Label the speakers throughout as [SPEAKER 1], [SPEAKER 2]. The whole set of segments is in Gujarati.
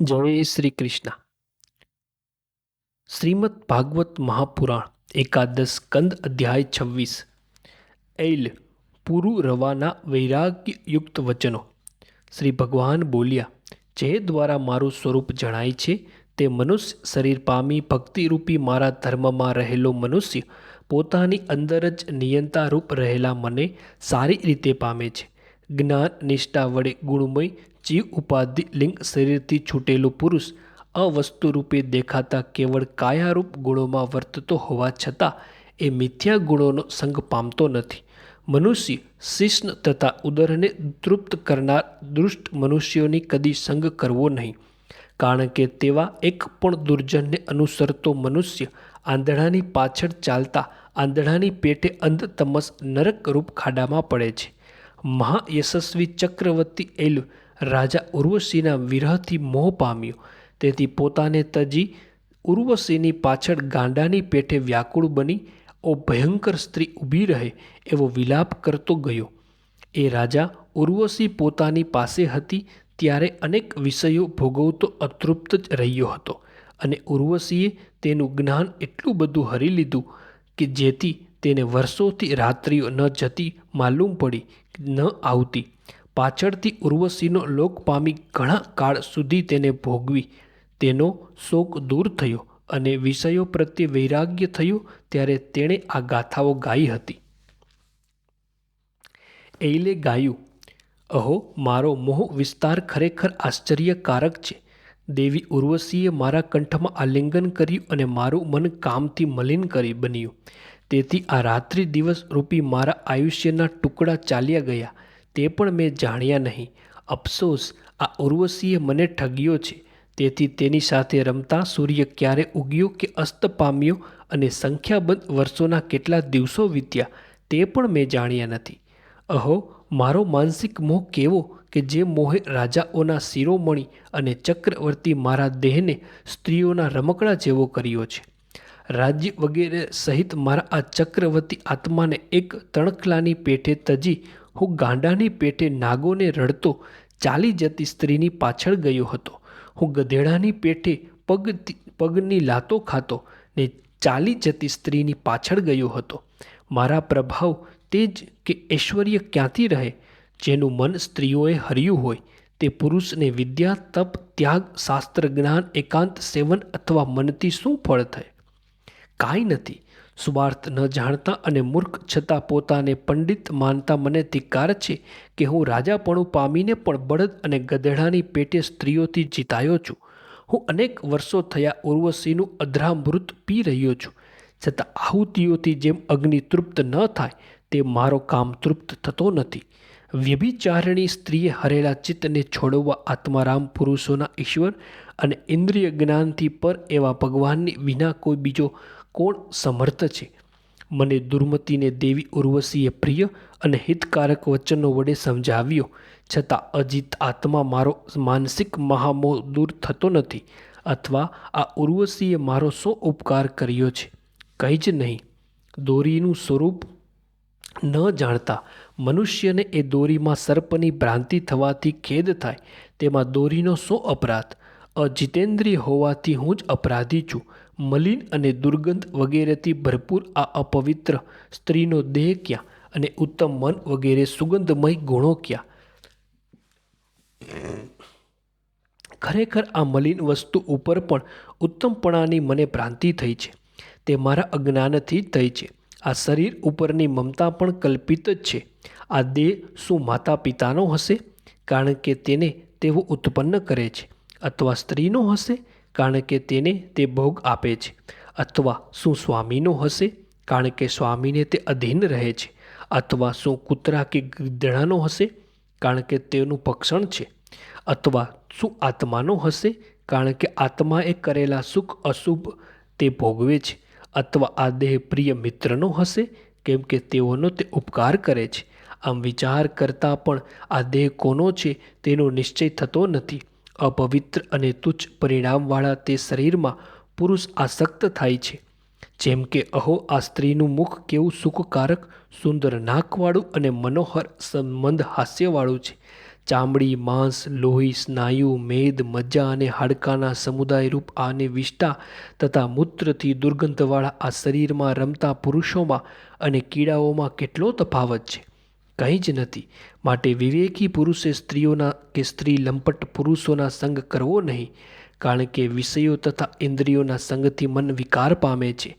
[SPEAKER 1] જય શ્રી કૃષ્ણ. શ્રીમદ ભાગવત મહાપુરાણ, એકાદશ સ્કંદ અધ્યાય છવ્વીસ. એલ પુરુ રવાના વૈરાગ્યયુક્ત વચનો. શ્રી ભગવાન બોલ્યા, જે દ્વારા મારું સ્વરૂપ જણાય છે, તે મનુષ્ય શરીર પામી ભક્તિરૂપી મારા ધર્મમાં રહેલો મનુષ્ય પોતાની અંદર જ નિયંતારૂપ રહેલા મને સારી રીતે પામે છે. જ્ઞાન, નિષ્ઠા વડે ગુણમય જીવ ઉપાધિ લિંગ શરીરથી છૂટેલો પુરુષ અવસ્તુરૂપે દેખાતા કેવળ કાયારૂપ ગુણોમાં વર્તતો હોવા છતાં એ મિથ્યા ગુણોનો સંગ પામતો નથી. મનુષ્ય શિષ્ણ તથા ઉદરને તૃપ્ત કરનાર દુષ્ટ મનુષ્યોની કદી સંગ કરવો નહીં. કારણ કે તેવા એક પણ દુર્જનને અનુસરતો મનુષ્ય આંધળાની પાછળ ચાલતા આંધળાની પેટે અંધ તમસ નરકરૂપ ખાડામાં પડે છે. મહાયશસ્વી ચક્રવર્તી એલ રાજા ઉર્વશીના વિરહથી મોહ પામ્યો. તેથી પોતાને તજી ઉર્વશીની પાછળ ગાંડાની પેઠે વ્યાકુળ બની ઓ ભયંકર સ્ત્રી ઊભી રહે એવો વિલાપ કરતો ગયો. એ રાજા ઉર્વશી પોતાની પાસે હતી ત્યારે અનેક વિષયો ભોગવતો અતૃપ્ત જ રહ્યો હતો અને ઉર્વશીએ તેનું જ્ઞાન એટલું બધું હરી લીધું કે જેથી તેને વર્ષોથી રાત્રિઓ ન જતી માલુમ પડી, ન આવતી. પાછળથી ઉર્વશીનો લોક પામી ઘણા કાળ સુધી તેને ભોગવી. તેનો શોક દૂર થયો અને વિષયો પ્રત્યે વૈરાગ્ય થયું ત્યારે તેણે આ ગાથાઓ ગાઈ હતી. એલે ગાયું, અહો, મારો મોહ વિસ્તાર ખરેખર આશ્ચર્યકારક છે. દેવી ઉર્વશીએ મારા કંઠમાં આલિંગન કર્યું અને મારું મન કામથી મલિન કરી બન્યું. તેથી આ રાત્રિ દિવસ રૂપી મારા આયુષ્યના ટુકડા ચાલ્યા ગયા. તે પણ મેં જાણ્યા નહીં. અફસોસ, આ ઉર્વશીએ મને ઠગ્યો છે. તેથી તેની સાથે રમતા સૂર્ય ક્યારે ઉગ્યો કે અસ્ત પામ્યો અને સંખ્યાબંધ વર્ષોના કેટલા દિવસો વીત્યા, તે પણ મેં જાણ્યા નથી. અહો, મારો માનસિક મોહ કેવો કે જે મોહે રાજાઓના શિરોમણી અને ચક્રવર્તી મારા દેહને સ્ત્રીઓના રમકડા જેવો કર્યો છે. રાજ્ય વગેરે સહિત મારા આ ચક્રવર્તી આત્માને એક તણખલાની પેઠે તજી હું ગાંડાની પેઠે નાગોને રડતો ચાલી જતી સ્ત્રીની પાછળ ગયો હતો. હું ગધેડાની પેઠે પગ પગની લાતો ખાતો ને ચાલી જતી સ્ત્રીની પાછળ ગયો હતો. મારા પ્રભાવ તે જ કે ઐશ્વર્ય ક્યાંથી રહે? જેનું મન સ્ત્રીઓએ હર્યું હોય, તે પુરુષને વિદ્યા, તપ, ત્યાગ, શાસ્ત્ર, જ્ઞાન, એકાંત, સેવન અથવા મનથી શું ફળ થાય? કાંઈ નથી. સ્વાર્થ ન જાણતા અને મૂર્ખ છતાં પોતાને પંડિત માનતા મને ધિકાર છે કે હું રાજાપણું પામીને પણ બળદ અને ગધેડાની પેટે સ્ત્રીઓથી જીતાયો છું. હું અનેક વર્ષો થયા ઉર્વશીનું અધરામૃત પી રહ્યો છું. છતાં આહુતિઓથી જેમ અગ્નિ તૃપ્ત ન થાય, તે મારો કામ તૃપ્ત થતો નથી. વ્યભિચારણી સ્ત્રીએ હરેલા ચિત્તને છોડવા આત્મારામ પુરુષોના ઈશ્વર અને ઇન્દ્રિય જ્ઞાનથી પર એવા ભગવાનની વિના કોઈ બીજો કોણ સમર્થ છે? મને દુર્મતીને દેવી ઉર્વશીએ પ્રિય અને હિતકારક વચનો વડે સમજાવ્યો. છતાં અજીત આત્મા મારો માનસિક મહામોહ દૂર થતો નથી અથવા આ ઉર્વશીએ મારો શો ઉપકાર કર્યો છે? કંઈ જ નહીં. દોરીનું સ્વરૂપ ન જાણતા મનુષ્યને એ દોરીમાં સર્પની ભ્રાંતિ થવાથી ખેદ થાય. તેમાં દોરીનો શો અપરાધ. અજિતેન્દ્રિય હોવાથી હું જ અપરાધી છું. મલિન અને દુર્ગંધ વગેરેથી ભરપૂર આ અપવિત્ર સ્ત્રીનો દેહ ક્યાં અને ઉત્તમ મન વગેરે સુગંધમય ગુણો ક્યાં? ખરેખર આ મલિન વસ્તુ ઉપર પણ ઉત્તમપણાની મને ભ્રાંતિ થઈ છે. તે મારા અજ્ઞાનથી થઈ છે. આ શરીર ઉપરની મમતા પણ કલ્પિત જ છે. આ દેહ શું માતા પિતાનો હશે? કારણ કે તેને તેઓ ઉત્પન્ન કરે છે. અથવા સ્ત્રીનો હશે? કારણ કે તેને તે ભોગ આપે છે. અથવા શું સ્વામીનો હશે? કારણ કે સ્વામીને તે અધીન રહે છે. અથવા શું કૂતરા કે ગીધડાનો હશે? કારણ કે તેનું ભક્ષણ છે. અથવા શું આત્માનો હશે? કારણ કે આત્માએ કરેલા સુખ અશુભ તે ભોગવે છે. અથવા આ દેહ પ્રિય મિત્રનો હશે? કેમ કે તેઓનો તે ઉપકાર કરે છે. આમ વિચાર કરતાં પણ આ દેહ કોનો છે તેનો નિશ્ચય થતો નથી. અપવિત્ર અને તુચ્છ પરિણામવાળા તે શરીરમાં પુરુષ આસક્ત થાય છે. જેમ કે, અહો, આ સ્ત્રીનું મુખ કેવું સુખકારક, સુંદર નાકવાળું અને મનોહર સંબંધ હાસ્યવાળું છે. ચામડી, માંસ, લોહી, સ્નાયુ, મેદ, મજ્જા અને હાડકાના સમુદાય રૂપ આને વિષ્ટા તથા મૂત્રથી દુર્ગંધવાળા આ શરીરમાં રમતા પુરુષોમાં અને કીડાઓમાં કેટલો તફાવત છે? કંઈ જ નથી. માટે વિવેકી પુરુષે સ્ત્રીઓના કે સ્ત્રી લંપટ પુરુષોના સંગ કરવો નહીં, કારણ કે વિષયો તથા ઇન્દ્રિયોના સંગથી મન વિકાર પામે છે.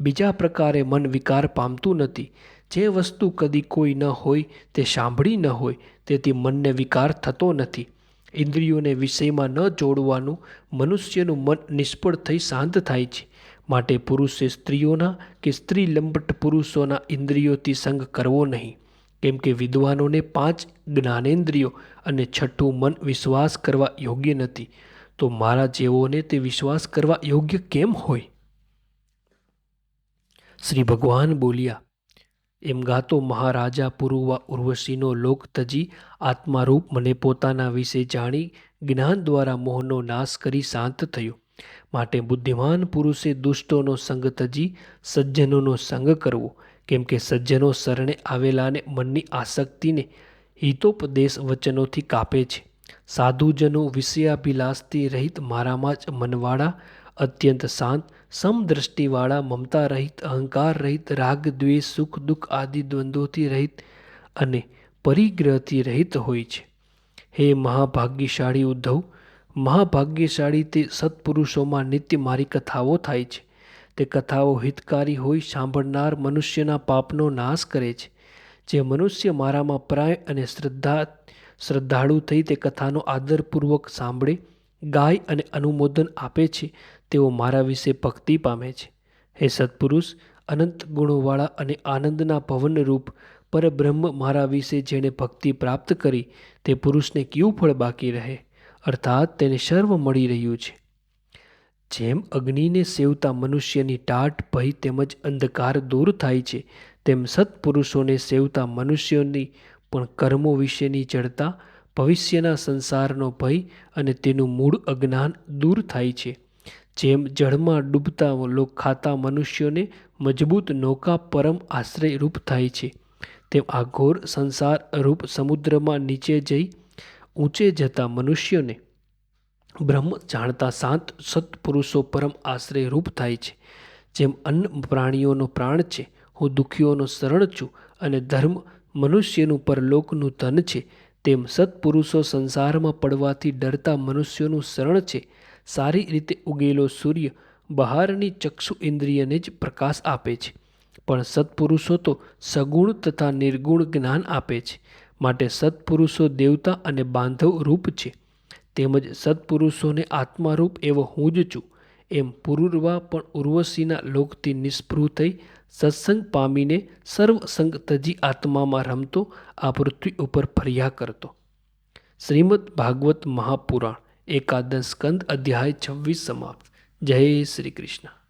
[SPEAKER 1] બીજા પ્રકારે મન વિકાર પામતું નથી. જે વસ્તુ કદી કોઈ ન હોય, તે સાંભળી ન હોય, તેથી મનને વિકાર થતો નથી. ઇન્દ્રિયોને વિષયમાં ન જોડવાનું મનુષ્યનું મન નિષ્ફળ થઈ શાંત થાય છે. માટે પુરુષે સ્ત્રીઓના કે સ્ત્રી લંબટ પુરુષોના ઇન્દ્રિયોથી સંગ કરવો નહીં. કેમ કે વિદ્વાનોને પાંચ જ્ઞાનેન્દ્રિયો અને છઠ્ઠું મન વિશ્વાસ કરવા યોગ્ય નથી. તો મારા જેવોને તે વિશ્વાસ કરવા યોગ્ય કેમ હોય? શ્રી ભગવાન બોલ્યા, એમ ગાતો મહારાજા પુરુવા ઉર્વશીનો લોક તજી આત્મારૂપ મને પોતાના વિશે જાણી જ્ઞાન દ્વારા મોહનો નાશ કરી શાંત થયો. માટે બુદ્ધિમાન પુરુષે દુષ્ટોનો સંગ તજી સજ્જનોનો સંગ કરવો. કેમ કે સજ્જનો શરણે આવેલાને મનની આસક્તિને હિતોપદેશ વચનોથી કાપે છે. સાધુજનો વિષયાભિલાષથી રહિત મારામાં જ મનવાળા, અત્યંત શાંત, સમદ્રષ્ટિવાળા મમતા રહિત અહંકાર રહિત રાગ, દ્વેષ, સુખ, દુઃખ આદિ દ્વંદ્વોથી રહિત અને પરિગ્રહથી રહિત હોય છે. હે મહાભાગ્યશાળી ઉદ્ધવ, મહાભાગ્યશાળી તે સત્પુરુષોમાં નિત્ય મારી કથાઓ થાય છે. તે કથાઓ હિતકારી હોઈ સાંભળનાર મનુષ્યના પાપનો નાશ કરે છે. જે મનુષ્ય મારામાં પ્રાય અને શ્રદ્ધા, શ્રદ્ધાળુ થઈ તે કથાનો આદરપૂર્વક સાંભળે, ગાય અને અનુમોદન આપે છે, તેઓ મારા વિશે ભક્તિ પામે છે. હે સત્પુરુષ, અનંત ગુણોવાળા અને આનંદના પવનરૂપ પરબ્રહ્મ મારા વિશે જેણે ભક્તિ પ્રાપ્ત કરી, તે પુરુષને કયું ફળ બાકી રહે? અર્થાત તેને સર્વ મળી રહ્યું છે. જેમ અગ્નિને સેવતા મનુષ્યની ટાટ ભય તેમજ અંધકાર દૂર થાય છે, તેમ સત્પુરુષોને સેવતા મનુષ્યોની પણ કર્મો વિશેની જડતા, ભવિષ્યના સંસારનો ભય અને તેનું મૂળ અજ્ઞાન દૂર થાય છે. જેમ જળમાં ડૂબતા લોક ખાતા મનુષ્યોને મજબૂત નૌકા પરમ આશ્રય રૂપ થાય છે, તેમ આ ઘોર સંસાર રૂપ સમુદ્રમાં નીચે જઈ ઊંચે જતા મનુષ્યોને બ્રહ્મ જાણતા શાંત સત્પુરુષો પરમ આશ્રય રૂપ થાય છે. જેમ અન્ન પ્રાણીઓનો પ્રાણ છે, હું દુઃખીઓનો શરણ છું અને ધર્મ મનુષ્યનું પરલોકનું ધન છે. તેમ સત્પુરુષો સંસારમાં પડવાથી ડરતા મનુષ્યોનું શરણ છે. સારી રીતે ઉગેલો સૂર્ય બહારની ચક્ષુ ઇન્દ્રિયને જ પ્રકાશ આપે છે. પણ સત્પુરુષો તો સગુણ તથા નિર્ગુણ જ્ઞાન આપે છે. માટે સત્પુરુષો દેવતા અને બાંધવ રૂપ છે. તેમજ સત્પુરુષોને આત્મારૂપ એવો હું જ છું. એમ પુરુરવા પણ ઉર્વશીના લોકથી નિષ્પૃહ થઈ સત્સંગ પામીને સર્વસંગ તજી આત્મામાં રમતો, આ પૃથ્વી ઉપર ફર્યા કરતો. શ્રીમદ ભાગવત મહાપુરાણ, એકાદશ સ્કંદ અધ્યાય છવ્વીસ સમાપ્ત. જય શ્રી કૃષ્ણ.